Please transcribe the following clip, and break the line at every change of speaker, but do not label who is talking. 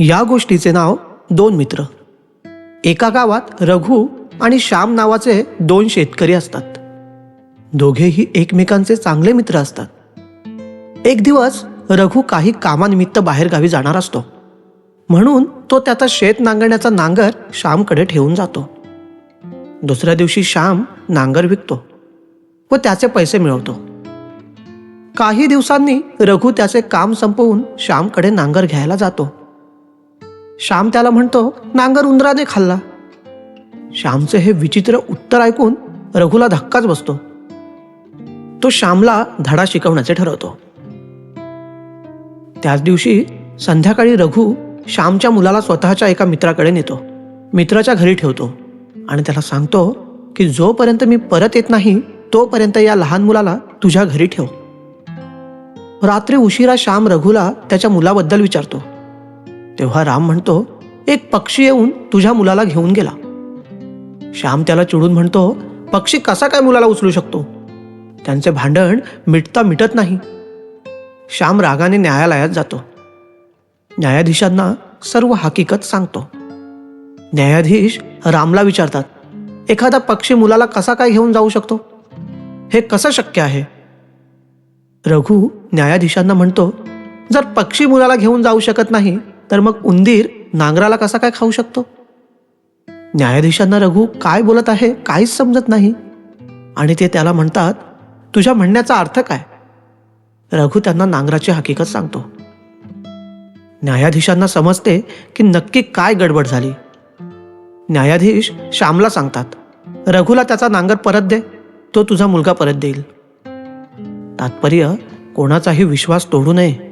या गोष्टीचे नाव दोन मित्र. एका गावात रघु आणि श्याम नावाचे दोन शेतकरी असतात. दोघेही एकमेकांचे चांगले मित्र असतात. एक दिवस रघु काही कामानिमित्त बाहेरगावी जाणार असतो. म्हणून तो त्याचा शेत नांगरण्याचा नांगर श्यामकडे ठेवून जातो. दुसऱ्या दिवशी श्याम नांगर विकतो व त्याचे पैसे मिळवतो. काही दिवसांनी रघु त्याचे काम संपवून श्यामकडे नांगर घ्यायला जातो. श्याम त्याला म्हणतो नांगर उंदराने खाल्ला. श्यामचे हे विचित्र उत्तर ऐकून रघुला धक्काच बसतो. तो श्यामला धडा शिकवण्याचे ठरवतो. त्याच दिवशी संध्याकाळी रघु श्यामच्या मुलाला स्वतःच्या एका मित्राकडे नेतो. मित्राच्या घरी ठेवतो आणि त्याला सांगतो की जोपर्यंत मी परत येत नाही तोपर्यंत या लहान मुलाला तुझ्या घरी ठेव. रात्री उशिरा श्याम रघुला त्याच्या मुलाबद्दल विचारतो. तेव्हा राम म्हणतो एक पक्षी येऊन तुझ्या मुलाला घेऊन गेला. श्याम त्याला चिडून म्हणतो पक्षी कसा काय मुलाला उचलू शकतो? त्यांचे भांडण मिटता मिटत नाही. श्याम रागाने न्यायालयात जातो. न्यायाधीशांना सर्व हकीकत सांगतो. न्यायाधीश रामला विचारतात एखादा पक्षी मुलाला कसा काय घेऊन जाऊ शकतो? हे कसं शक्य आहे? रघु न्यायाधीशांना म्हणतो जर पक्षी मुलाला घेऊन जाऊ शकत नाही तर मग उंदीर नांगराला कसा काय खाऊ शकतो? न्यायाधीशांना रघु काय बोलत आहे काहीच समजत नाही. आणि ते त्याला म्हणतात तुझ्या म्हणण्याचा अर्थ काय? रघु त्यांना नांगराची हकीकत सांगतो. न्यायाधीशांना समजते की नक्की काय गडबड झाली. न्यायाधीश श्यामला सांगतात रघुला त्याचा नांगर परत दे तो तुझा मुलगा परत देईल. तात्पर्य कोणाचाही विश्वास तोडू नये.